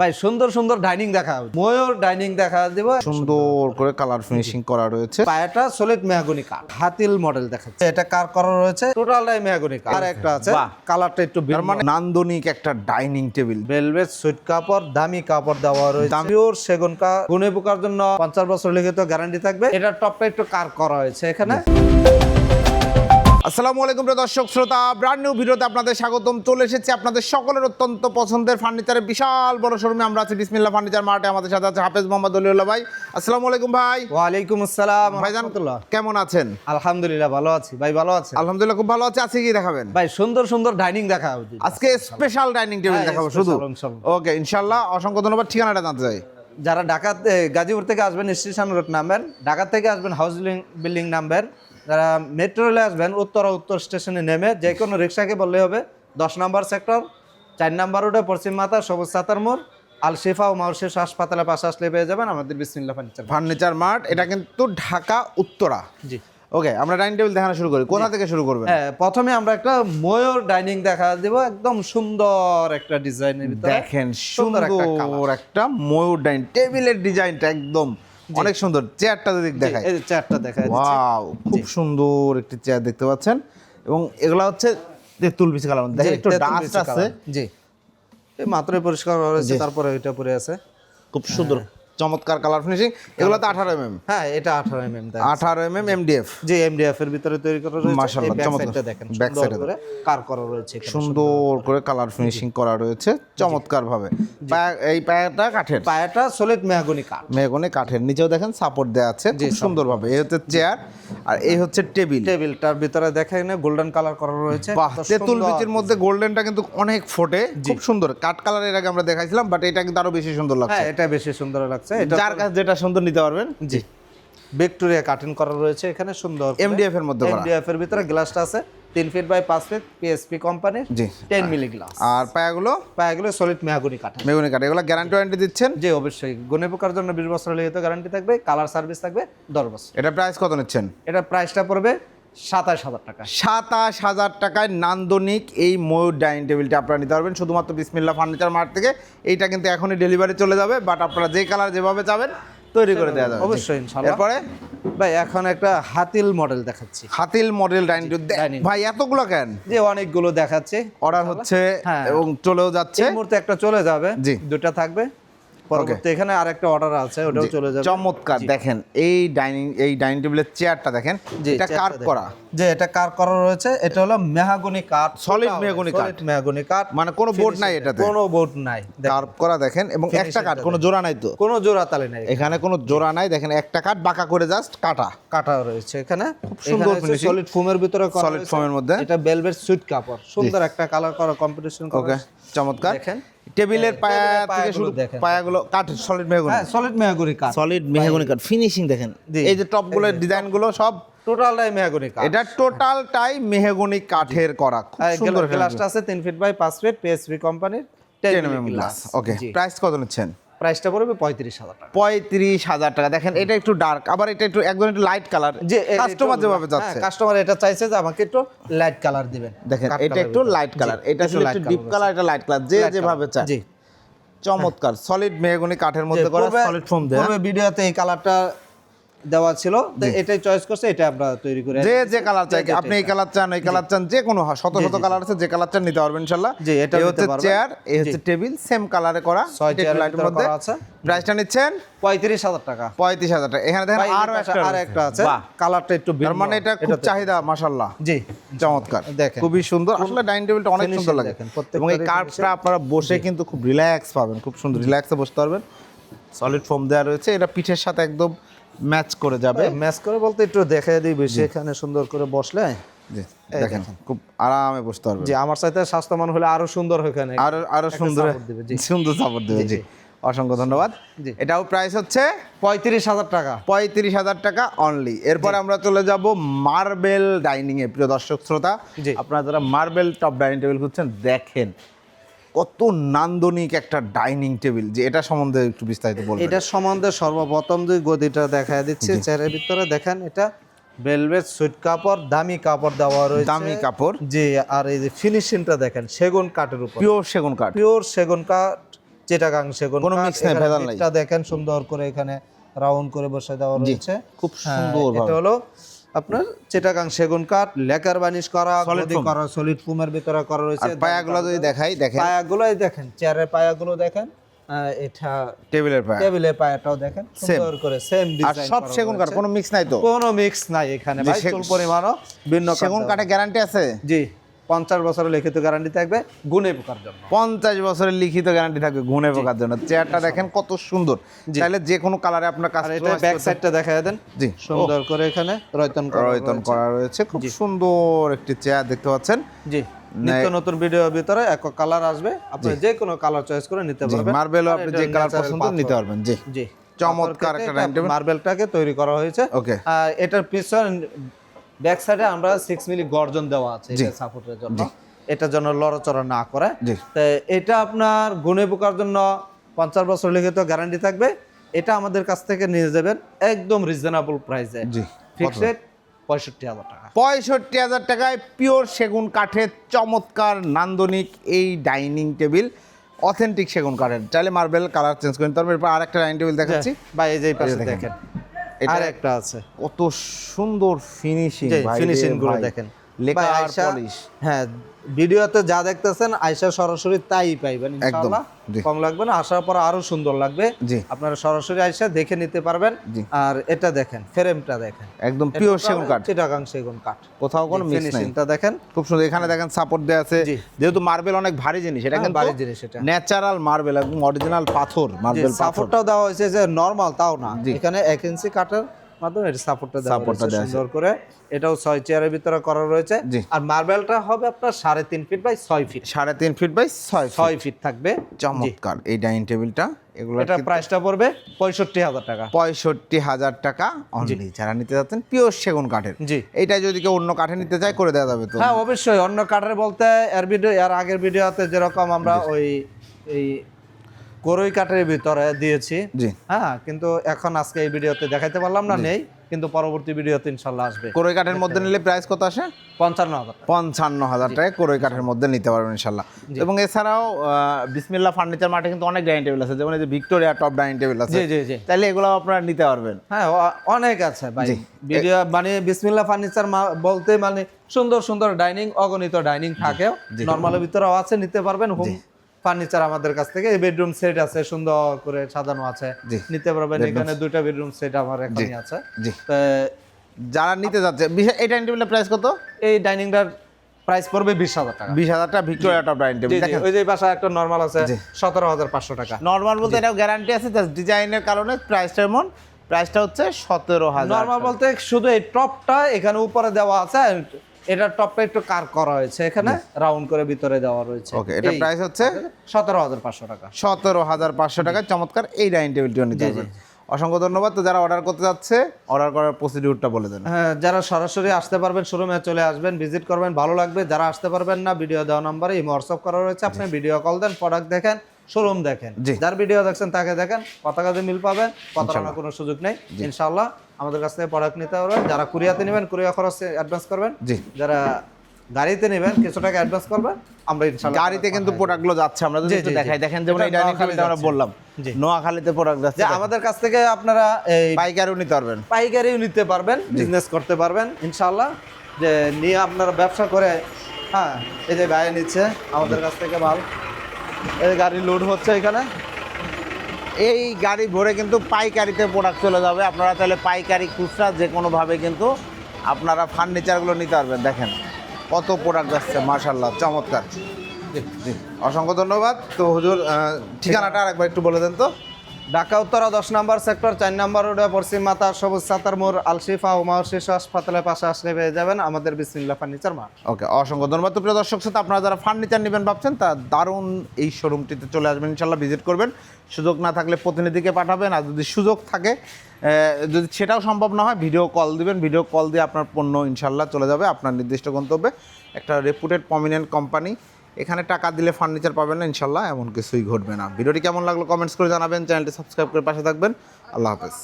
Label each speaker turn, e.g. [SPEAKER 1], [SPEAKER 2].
[SPEAKER 1] ভাই সুন্দর সুন্দর ডাইনিং দেখা ময়ূর ডাইনিং দেখা দিব।
[SPEAKER 2] সুন্দর করে কালার ফিনিশিং করা রয়েছে।
[SPEAKER 1] পায়াটা সলিড মেহাগুনি কাঠ। হাতিল মডেল দেখাচ্ছে। এটা কার করা রয়েছে? টোটালটাই মেহাগুনি কাঠ। আর একটা আছে। কালারটা একটু
[SPEAKER 2] মানে নান্দনিক একটা ডাইনিং টেবিল
[SPEAKER 1] ভেলভেট সুইট কাপড় দামি কাপড় দেওয়া রয়েছে। পিওর সেগুন কাঠ। গুনে পোকার জন্য পঞ্চাশ বছর লিখিত গ্যারান্টি থাকবে। এটা টপটা একটু কার করা হয়েছে এখানে?
[SPEAKER 2] আসসালামু আলাইকুম প্রিয় দর্শক শ্রোতা ব্র্যান্ড নিউ ভিডিওতে আপনাদের স্বাগতম। চলে এসেছি আপনাদের সকলের অত্যন্ত পছন্দের ফার্নিচারের বিশাল বড় শোরুমে আমরা আছি বিসমিল্লাহ ফার্নিচার মার্টে আমাদের সাথে আছে হাফেজ মোহাম্মদ অলিউল্লাহ ভাই। আসসালামু আলাইকুম ভাই।
[SPEAKER 1] ওয়ালাইকুম আসসালাম
[SPEAKER 2] ভাইজান
[SPEAKER 1] রহমতুল্লাহ।
[SPEAKER 2] কেমন আছেন?
[SPEAKER 1] আলহামদুলিল্লাহ ভালো আছি। ভাই ভালো আছে
[SPEAKER 2] আলহামদুলিল্লাহ খুব ভালো আছে। আজকে কি দেখাবেন?
[SPEAKER 1] ভাই সুন্দর সুন্দর ডাইনিং দেখা উচিত
[SPEAKER 2] আজকে স্পেশাল ডাইনিং টেবিল দেখাবো শুধু। ওকে ইনশাল্লাহ অসংখ্য ধন্যবাদ। ঠিকানাটা জানতে চাই।
[SPEAKER 1] যারা ঢাকা গাজীপুর থেকে আসবেন স্টেশন রোড নামবেন ঢাকা থেকে আসবেন হাউস বিল্ডিং নামবেন যারা মেট্রো রেলে আসবেন উত্তরা উত্তর স্টেশনে নেমে যে কোনো রিক্সাকে বললে হবে দশ নম্বর সেক্টর চার নম্বর রোডে পশ্চিম মাতা সবুজ সাতার মোড় আল শিফা ও মাউশেষ হাসপাতালে পাশে আসলে পেয়ে যাবেন আমাদের বিসমিল্লা ফার্নিচার
[SPEAKER 2] ফার্নিচার মার্ট এটা কিন্তু ঢাকা উত্তরা।
[SPEAKER 1] জি।
[SPEAKER 2] ওকে আমরা ডাইনিং টেবিল দেখানো শুরু করি। কোথা থেকে শুরু করবেন?
[SPEAKER 1] হ্যাঁ প্রথমে আমরা একটা ময়ূর ডাইনিং দেখা দিব একদম সুন্দর একটা ডিজাইনের ভিতরে।
[SPEAKER 2] দেখেন
[SPEAKER 1] সুন্দর একটা
[SPEAKER 2] ময়ূর ডাইনিং টেবিলের ডিজাইনটা একদম অনেক সুন্দর চেয়ারটা যদি দেখায়
[SPEAKER 1] চেয়ারটা দেখায়
[SPEAKER 2] ওয়াও খুব সুন্দর একটি চেয়ার দেখতে পাচ্ছেন। এবং এগুলা হচ্ছে তেঁতুল বিচি কালার দেখেন একটু ডাস্ট আছে।
[SPEAKER 1] জি। এই মাত্রই পরিষ্কার হয়েছে তারপরে ওইটা পরে আছে।
[SPEAKER 2] খুব সুন্দর। চমৎকার কালার ফিনিশিং এগুলো তো আঠারো এমএম
[SPEAKER 1] হ্যাঁ এটা আঠারো এম এম
[SPEAKER 2] আঠারো এমএম এমডিএফ
[SPEAKER 1] যে এমডিএফ এর ভিতরে তৈরি করা রয়েছে।
[SPEAKER 2] মাশাআল্লাহ, চমৎকার।
[SPEAKER 1] দেখেন
[SPEAKER 2] ব্যাক
[SPEAKER 1] সুন্দর
[SPEAKER 2] এ
[SPEAKER 1] করে কার করা রয়েছে
[SPEAKER 2] সুন্দর করে। কালার ফিনিশিং করা রয়েছে চমৎকার ভাবে এই পায়াটা কাঠের।
[SPEAKER 1] পায়াটা সলিড মেহাগনি কাঠ।
[SPEAKER 2] মেহগনি কাঠের নিচেও দেখেন সাপোর্ট দেওয়া আছে খুব সুন্দরভাবে। এই হচ্ছে চেয়ার আর এই হচ্ছে টেবিল
[SPEAKER 1] টেবিলটার ভিতরে দেখেন গোল্ডেন কালার করা রয়েছে
[SPEAKER 2] তেঁতুল
[SPEAKER 1] সুন্দর।
[SPEAKER 2] বিচির মধ্যে গোল্ডেনটা কিন্তু অনেক ফোটে খুব সুন্দর। কাঠ কালারের আগে আমরা দেখাইছিলাম বাট এটা কিন্তু আরও বেশি সুন্দর লাগছে।
[SPEAKER 1] হ্যাঁ এটা বেশি সুন্দর লাগছে। এটা
[SPEAKER 2] যার কাছে যেটা সুন্দর নিতে পারবেন।
[SPEAKER 1] জি। ভিক্টোরিয়া কাটিং করা রয়েছে এখানে সুন্দর
[SPEAKER 2] এমডিএফ এর মধ্যে করা।
[SPEAKER 1] এমডিএফ এর ভিতরে গ্লাসটা আছে তিন ফিট বাই পাঁচ ফিট পিএসপি কোম্পানির
[SPEAKER 2] জি।
[SPEAKER 1] টেন মিলি গ্লাস
[SPEAKER 2] আর পায়াগুলো?
[SPEAKER 1] পায়াগুলো সলিড মেহাগনি কাঠ
[SPEAKER 2] মেগুনি কাঠ এগুলো গ্যারান্টি ওয়ারেন্টি দিচ্ছেন?
[SPEAKER 1] জি অবশ্যই। গুনে পোকার জন্য বিশ বছর লিখিত গ্যারান্টি থাকবে কালার সার্ভিস থাকবে দশ বছর।
[SPEAKER 2] এটা প্রাইস কত নিচ্ছেন?
[SPEAKER 1] এটা প্রাইসটা পড়বে সাতাশ হাজার টাকা।
[SPEAKER 2] সাতাশ হাজার টাকায় নান্দনিক এই ময়ূর ডাইনিং টেবিলটা আপনারা নিতে পারবেন। শুধুমাত্র বিসমিল্লা ফার্নিচার মার্ট থেকে। এইটা কিন্তু এখনই ডেলিভারি চলে যাবে বাট আপনারা যে কালার যেভাবে চাবেন তৈরি করে দেওয়া যাবে।
[SPEAKER 1] অবশ্যই।
[SPEAKER 2] এরপরে?
[SPEAKER 1] ভাই এখন একটা হাতিল মডেল দেখাচ্ছি।
[SPEAKER 2] হাতিল মডেল ডাইনিং ভাই এতগুলো কেন?
[SPEAKER 1] যে অনেকগুলো দেখাচ্ছে।
[SPEAKER 2] অর্ডার হচ্ছে
[SPEAKER 1] হ্যাঁ।
[SPEAKER 2] এবং চলেও যাচ্ছে।
[SPEAKER 1] এই মুহূর্তে একটা চলে যাবে।
[SPEAKER 2] জি।
[SPEAKER 1] দুটা থাকবে। পরবর্তী এখানে আরেকটা অর্ডার আছে ওটাও চলে যাবে।
[SPEAKER 2] চমৎকার। দেখেন এই ডাইনিং এই ডাইনিং টেবিলের চেয়ারটা দেখেন এটা কার্ভ করা।
[SPEAKER 1] যে এটা কার করা রয়েছে এটা হলো মেহাগনি কাঠ
[SPEAKER 2] Solid মেহগনি কাঠ।
[SPEAKER 1] সলিড মেহাগনি কাঠ।
[SPEAKER 2] মানে কোনো board নাই এটাতে?
[SPEAKER 1] কোনো বোর্ড নাই
[SPEAKER 2] কার্ভ করা দেখেন এবং একটা কাঠ কোনো জোড়া নাই তো।
[SPEAKER 1] কোনো জোড়া তালে নাই।
[SPEAKER 2] এখানে কোনো জোড়া নাই দেখেন একটা কাঠ বাঁকা করে জাস্ট কাটা।
[SPEAKER 1] কাটা রয়েছে এখানে। খুব
[SPEAKER 2] সুন্দর finishing।
[SPEAKER 1] সলিড ফোমের ভিতরে করা হয়েছে।
[SPEAKER 2] এর মধ্যে।
[SPEAKER 1] এটা বেলভেট সুইট কাপড়। সুন্দর একটা কালার করা কম্পিটিশন
[SPEAKER 2] ওকে চমৎকার।
[SPEAKER 1] দেখেন।
[SPEAKER 2] টেবিলের
[SPEAKER 1] হ্যাঁ,
[SPEAKER 2] পায়া থেকে শুরু
[SPEAKER 1] দেখেন।
[SPEAKER 2] পায়াগুলো কাঠ সলিড মেহগনি
[SPEAKER 1] হ্যাঁ সলিড মেহাগনি কাঠ।
[SPEAKER 2] সলিড মেহগনি কাঠ ফিনিশিং দেখেন। এই যে টপগুলোর ডিজাইনগুলো সব
[SPEAKER 1] টোটালটাই মেহাগনি কাঠ।
[SPEAKER 2] এটা টোটালটাই মেহগনি কাঠের করা। খুব
[SPEAKER 1] আর
[SPEAKER 2] সুন্দর
[SPEAKER 1] গ্লাসটা আছে তিন ফিট বাই পাঁচ ফিট পিএসবি কোম্পানির ten
[SPEAKER 2] ten MM glass okay price কত নিচ্ছেন?
[SPEAKER 1] প্রাইসটা পড়বে পঁয়ত্রিশ হাজার টাকা।
[SPEAKER 2] পঁয়ত্রিশ হাজার টাকা। দেখেন এটা একটু ডার্ক আবার এটা একটু একদম একটু লাইট কালার
[SPEAKER 1] যে
[SPEAKER 2] কাস্টমার যেভাবে যাচ্ছে।
[SPEAKER 1] কাস্টমার এটা চাইছে যে আমাকে একটু লাইট কালার দিবেন।
[SPEAKER 2] দেখেন এটা একটু লাইট কালার এটা ছিল একটু ডিপ কালার এটা লাইট কালার যে যেভাবে চায়।
[SPEAKER 1] জি।
[SPEAKER 2] চমৎকার সলিড মেহগনি কাঠের মধ্যে করা সলিড ফোম দেয়।
[SPEAKER 1] ভিডিওতে এই কালারটা দেওয়া ছিল। এটাই চয়েস করছে এটা আমরা তৈরি করে
[SPEAKER 2] যে যে কালার চাই আপনি এই কালার চান এই কালার চান যে কোনো শত শত কালার আছে যে কালার চান নিতে পারবেন ইনশাল্লাহ।
[SPEAKER 1] জি, এটা
[SPEAKER 2] হচ্ছে চেয়ার এই হচ্ছে টেবিল সেম কালারে করা
[SPEAKER 1] ছয়
[SPEAKER 2] লাইটের মধ্যে।
[SPEAKER 1] আছে।
[SPEAKER 2] প্রাইসটা নিচ্ছেন?
[SPEAKER 1] পঁয়ত্রিশ হাজার টাকা।
[SPEAKER 2] পঁয়ত্রিশ হাজার টাকা। এখানে দেখেন
[SPEAKER 1] আরও
[SPEAKER 2] একটা
[SPEAKER 1] আর একটা আছে। কালারটা একটু ভিন্ন।
[SPEAKER 2] মানে এটা খুব চাহিদা মাশাল্লাহ
[SPEAKER 1] জি।
[SPEAKER 2] চমৎকার।
[SPEAKER 1] দেখেন।
[SPEAKER 2] খুবই সুন্দর। আসলে ডাইনিং টেবিলটা অনেক সুন্দর লাগে। এবং এই কার্ভটা আপনারা বসে কিন্তু খুব রিল্যাক্স পাবেন। খুব সুন্দর রিল্যাক্সে বসতে পারবেন। সলিড ফোম দেওয়া রয়েছে। এটা পিঠের সাথে একদম ম্যাচ করে যাবে।
[SPEAKER 1] ম্যাচ করে বলতে একটু দেখে দিই বেশি এখানে সুন্দর করে বসলে।
[SPEAKER 2] দেখেন খুব আরামে বসতে পারবেন।
[SPEAKER 1] যে আমার সাথে স্বাস্থ্যমান হলে আরও সুন্দর এখানে।
[SPEAKER 2] আরও আরও সুন্দর
[SPEAKER 1] জি।
[SPEAKER 2] সুন্দর সাপোর্ট দেবে জি অসংখ্য ধন্যবাদ। এটাও প্রাইস হচ্ছে
[SPEAKER 1] পঁয়ত্রিশ হাজার টাকা।
[SPEAKER 2] পঁয়ত্রিশ হাজার টাকা অনলি এরপর আমরা চলে যাব মার্বেল ডাইনিং এ প্রিয় দর্শক শ্রোতা
[SPEAKER 1] জি।
[SPEAKER 2] আপনারা যারা মার্বেল টপ ডাইনিং টেবিল খুঁজছেন দেখেন। কত নান্দনিক একটা ডাইনিং টেবিল যে এটা সম্বন্ধে একটু বিস্তারিত বলবেন।
[SPEAKER 1] এটা সম্বন্ধে সর্বপ্রথম যে গদিটা দেখা দিচ্ছে চেয়ারের ভিতরে দেখেন এটা ভেলভেট সুইট কাপড় দামি কাপড় দেওয়া রয়েছে।
[SPEAKER 2] দামি কাপড়।
[SPEAKER 1] জি আর এই যে ফিনিশিংটা দেখেন সেগুন কাঠের উপর।
[SPEAKER 2] পিওর সেগুন কাঠ।
[SPEAKER 1] পিওর সেগুন কাঠ চিটাগাং সেগুন
[SPEAKER 2] কোনো mix নাই, ভেজাল নাই।
[SPEAKER 1] বিটটা দেখেন সুন্দর করে এখানে রাউন্ড করে বসে দেওয়া রয়েছে।
[SPEAKER 2] খুব
[SPEAKER 1] হ্যাঁ,
[SPEAKER 2] সুন্দর
[SPEAKER 1] এটা হলো আপনার চেটাকাং সেগুন কাঠ লেকার বানিশ করা
[SPEAKER 2] সলিড
[SPEAKER 1] গদি করা সলিড ফুমের ভিতরে করা রয়েছে।
[SPEAKER 2] পায়াগুলো যদি দেখাই দেখেন।
[SPEAKER 1] পায়াগুলোই দেখেন চেয়ারের পায়াগুলো দেখেন আহ, এটা
[SPEAKER 2] টেবিলের পায়া।
[SPEAKER 1] টেবিলের পায়াটাও দেখেন সুন্দর করে সেম
[SPEAKER 2] আর সব সেগুন কাঠ কোনো মিক্স নাই তো?
[SPEAKER 1] কোনো মিক্স নাই এখানে ভাই চুল পরিমাণও ভিন্ন
[SPEAKER 2] সেগুন। কাঠে গ্যারান্টি আছে?
[SPEAKER 1] জি। পঞ্চাশ বছরের লিখিত গ্যারান্টি থাকবে গুণে পোকার জন্য।
[SPEAKER 2] পঞ্চাশ বছরের লিখিত গ্যারান্টি থাকবে ঘুনে পোকার জন্য। চেয়ারটা দেখেন কত সুন্দর। চাইলে যে কোনো কালারে আপনার কাজ
[SPEAKER 1] ব্যাক সাইডটা দেখা দেন।
[SPEAKER 2] জি।
[SPEAKER 1] সুন্দর করে এখানে রয়তন
[SPEAKER 2] রয়তন করা রয়েছে। খুব সুন্দর একটি চেয়ার দেখতে পাচ্ছেন।
[SPEAKER 1] জি। নিত্য নতুন ভিডিওর ভিতরে এক কালার আসবে। আপনি যে কোনো কালার চয়েস করে নিতে পারবেন।
[SPEAKER 2] মার্বেলও আপনি যে কালার পছন্দ নিতে পারবেন। জি।
[SPEAKER 1] জি।
[SPEAKER 2] চমৎকার একটা।
[SPEAKER 1] মার্বেলটাকে তৈরি করা হয়েছে।
[SPEAKER 2] ওকে
[SPEAKER 1] এটার পিছন ব্যাক সাইডে আমরা সিক্স মিলি গর্জন দেওয়া আছে এটা সাপোর্টের জন্য। এটার জন্য লড়াচড়া না করে। এটা আপনার গুণে পোকার জন্য পঞ্চাশ বছর লিখিত গ্যারান্টি থাকবে। এটা আমাদের কাছ থেকে নিয়ে যাবেন একদম রিজনেবল প্রাইসে
[SPEAKER 2] জি
[SPEAKER 1] ফিক্সড পঁয়ষট্টি হাজার টাকা।
[SPEAKER 2] পঁয়ষট্টি হাজার টাকায় পিওর সেগুন কাঠের চমৎকার নান্দনিক এই ডাইনিং টেবিল অথেন্টিক সেগুন কাঠের। চাইলে মার্বেল কালার চেঞ্জ করে নিতে পারবেন। এরপর আরেকটা ডাইনিং টেবিল দেখাচ্ছি।
[SPEAKER 1] বা এই যে পাশে
[SPEAKER 2] দেখেন। এটা
[SPEAKER 1] একটা আছে।
[SPEAKER 2] কত সুন্দর ফিনিশিং
[SPEAKER 1] ফিনিশিংগুলো দেখেন।
[SPEAKER 2] লেখা আর পলিশ
[SPEAKER 1] হ্যাঁ ভিডিওতে যা দেখতেছেন আয়সা সরাসরি তাই পাইবেন ইনশাআল্লাহ। কম লাগবে না আসার পর আরও সুন্দর লাগবে। আপনারা সরাসরি আয়সা দেখে নিতে পারবেন। আর এটা দেখেন ফ্রেমটা দেখেন।
[SPEAKER 2] একদম পিওর সেগুন কাঠ।
[SPEAKER 1] চিটাগাং সেগুন কাঠ।
[SPEAKER 2] কোথাও কোনো
[SPEAKER 1] ফিনিশিংটা দেখেন।
[SPEAKER 2] খুব সুন্দর এখানে দেখেন সাপোর্ট দেওয়া আছে। যেহেতু মার্বেল অনেক ভারী জিনিস এটা
[SPEAKER 1] হ্যাঁ,
[SPEAKER 2] কিন্তু
[SPEAKER 1] ভারী জিনিস এটা।
[SPEAKER 2] ন্যাচারাল মার্বেল একদম অরিজিনাল পাথর মার্বেল
[SPEAKER 1] সাপোর্টটাও দেওয়া হয়েছে যে নরমাল তাও না। এখানে এক ইঞ্চি কাঠের মাধ্যমে এটা সাপোর্টটা দেওয়া
[SPEAKER 2] Support দেওয়া
[SPEAKER 1] সুন্দর করে এটাও ছয় চেয়ারের ভিতরে করা রয়েছে। আর মার্বেলটা হবে আপনার সাড়ে তিন ফিট বাই ছয় ফিট
[SPEAKER 2] সাড়ে তিন ফিট বাই ছয়
[SPEAKER 1] ছয় ফিট থাকবে।
[SPEAKER 2] চমৎকার। এই ডাইনিং টেবিলটা এগুলো
[SPEAKER 1] এটা প্রাইসটা পড়বে পঁয়ষট্টি হাজার টাকা।
[SPEAKER 2] পঁয়ষট্টি হাজার টাকা অনলি যারা নিতে যাচ্ছেন পিওর সেগুন কাঠের।
[SPEAKER 1] জি।
[SPEAKER 2] এইটা যদি কেউ অন্য কাঠে নিতে চায় করে দেওয়া যাবে তো।
[SPEAKER 1] হ্যাঁ অবশ্যই। অন্য কাঠের বলতে এর ভিডিও এর আগের ভিডিওতে যেরকম আমরা ওই এই করই কাঠের ভিতরে দিয়েছি।
[SPEAKER 2] জি।
[SPEAKER 1] হ্যাঁ কিন্তু এখন আজকে এই ভিডিওতে দেখাইতে পারলাম না নেই কিন্তু পরবর্তী ভিডিওতে ইনশাল্লাহ আসবে।
[SPEAKER 2] কোরই কাঠের মধ্যে নিলে প্রাইস কত আসে?
[SPEAKER 1] পঞ্চান্ন হাজার
[SPEAKER 2] পঞ্চান্ন হাজার টাকা কোরই কাঠের মধ্যে নিতে পারবেন ইনশাল্লাহ। এবং এছাড়াও বিসমিল্লা ফার্নিচার মার্টে কিন্তু অনেক ডাইনিং টেবিল আছে যেমন এই যে ভিক্টোরিয়া টপ ডাইনিং টেবিল আছে।
[SPEAKER 1] জি জি জি।
[SPEAKER 2] তাহলে এগুলো আপনারা নিতে পারবেন।
[SPEAKER 1] হ্যাঁ অনেক আছে ভাই। ভিডিও মানে বিসমিল্লা ফার্নিচার বলতে মানে সুন্দর সুন্দর ডাইনিং অগণিত ডাইনিং থাকেও। নর্মালের ভিতরেও আছে নিতে পারবেন। হোম ফার্নিচার আমাদের কাছ থেকে। এই বেডরুম সেট আছে সুন্দর করে সাজানো আছে। নিতে পারবেন এখানে দুইটা বেডরুম সেট আমার এখানে আছে।
[SPEAKER 2] যারা নিতে যাচ্ছে এই ডাইনিং টেবিলের প্রাইস কত?
[SPEAKER 1] এই ডাইনিংটার প্রাইস পড়বে বিশ হাজার টাকা।
[SPEAKER 2] বিশ হাজার টাকা ভিক্টোরিয়া টপ ডাইনিং টেবিল দেখেন।
[SPEAKER 1] ওই যে বাসা একটা নর্মাল আছে। সতেরো হাজার পাঁচশো টাকা।
[SPEAKER 2] নর্মাল বলতে এটাও গ্যারান্টি আছে জাস্ট ডিজাইনের কারণে প্রাইসটা এমন। প্রাইসটা হচ্ছে সতেরো হাজার
[SPEAKER 1] নর্মাল বলতে শুধু এই টপটা এখানে উপরে দেওয়া আছে এটার টপটা একটু কার করা হয়েছে এখানে? রাউন্ড করে ভিতরে দেওয়া রয়েছে।
[SPEAKER 2] ওকে এটা প্রাইস হচ্ছে
[SPEAKER 1] সতেরো হাজার পাঁচশো টাকা।
[SPEAKER 2] সতেরো হাজার পাঁচশো টাকায় চমৎকার। এই ডাইনিং টেবিলটিও নিতে। পারবেন অসংখ্য ধন্যবাদ। তো যারা অর্ডার করতে যাচ্ছে অর্ডার করার প্রসিডিউরটা বলে দেন।
[SPEAKER 1] হ্যাঁ যারা সরাসরি আসতে পারবেন শোরুমে চলে আসবেন ভিজিট করবেন ভালো লাগবে। যারা আসতে পারবেন না ভিডিও দেওয়া নাম্বারে এই হোয়াটসঅ্যাপ করা রয়েছে আপনি ভিডিও কল দেন প্রোডাক্ট দেখেন শোরুম দেখেন। যার ভিডিও দেখছেন তাকে দেখেন পতাকাতে মিল পাবেন প্রতারণার কোনো সুযোগ নেই। ইনশাআল্লাহ আমাদের কাছ থেকে প্রোডাক্ট নিতে পারবেন যারা কুরিয়াতে নেবেন কুরিয়া খরচ অ্যাডভান্স করবেন।
[SPEAKER 2] জি।
[SPEAKER 1] যারা গাড়িতে নেবেন কিছু টাকা অ্যাডভান্স করবেন আমরা ইনশাআল্লাহ
[SPEAKER 2] গাড়িতে কিন্তু প্রোডাক্টগুলো যাচ্ছে আমরা যদি একটু। দেখাই দেখেন যেমন এই ডাইনিং আমরা বললাম। নোয়াখালীতে প্রোডাক্ট যাচ্ছে
[SPEAKER 1] যে আমাদের কাছ থেকে আপনারা এই
[SPEAKER 2] পাইকারিও নিতে পারবেন।
[SPEAKER 1] পাইকারিও নিতে পারবেন বিজনেস করতে পারবেন ইনশাল্লাহ যে নিয়ে আপনারা ব্যবসা করে হ্যাঁ এই যে গায়ে নিচ্ছে আমাদের কাছ থেকে মাল। এই গাড়ি লোড হচ্ছে এখানে।
[SPEAKER 2] এই গাড়ি ভরে কিন্তু পাইকারিতে প্রোডাক্ট চলে যাবে। আপনারা তাহলে পাইকারি খুচরা যে কোনোভাবে কিন্তু আপনারা ফার্নিচারগুলো নিতে পারবেন। দেখেন কত প্রোডাক্ট যাচ্ছে মার্শাল্লাহ চমৎকার। জি অসংখ্য ধন্যবাদ। তো হুজুর ঠিকানাটা আরেকবার একটু বলে দেন তো।
[SPEAKER 1] ঢাকা, উত্তরা, দশ নম্বর সেক্টর, চার নম্বর রোডে পশ্চিম মাতা সবুজ সাতার মোড়, আলশিফা উমার শিশু হাসপাতালের পাশে আসলে পেয়ে যাবেন আমাদের বিসমিল্লা ফার্নিচার মার্ট
[SPEAKER 2] ওকে, অসংখ্য ধন্যবাদ। তো প্রিয় দর্শক সাথে আপনারা যারা ফার্নিচার নেবেন ভাবছেন, তা দারুণ এই শোরুমটিতে চলে আসবেন ইনশাল্লাহ ভিজিট করবেন। সুযোগ না থাকলে প্রতিনিধিকে পাঠাবেন, আর যদি সুযোগ থাকে যদি সেটাও সম্ভব না হয় ভিডিও কল দিবেন। ভিডিও কল দিয়ে আপনার পণ্য ইনশাল্লাহ চলে যাবে, আপনার নির্দিষ্ট গন্তব্যে। একটা রেপুটেড প্রমিনেন্ট কোম্পানি এখানে টাকা দিলে ফার্নিচার পাবেন না ইনশাল্লাহ এমন কিছুই ঘটবে না। ভিডিওটি কেমন লাগল কমেন্টস করে জানাবেন। চ্যানেলটি সাবস্ক্রাইব করে পাশে থাকবেন। আল্লাহ হাফেজ।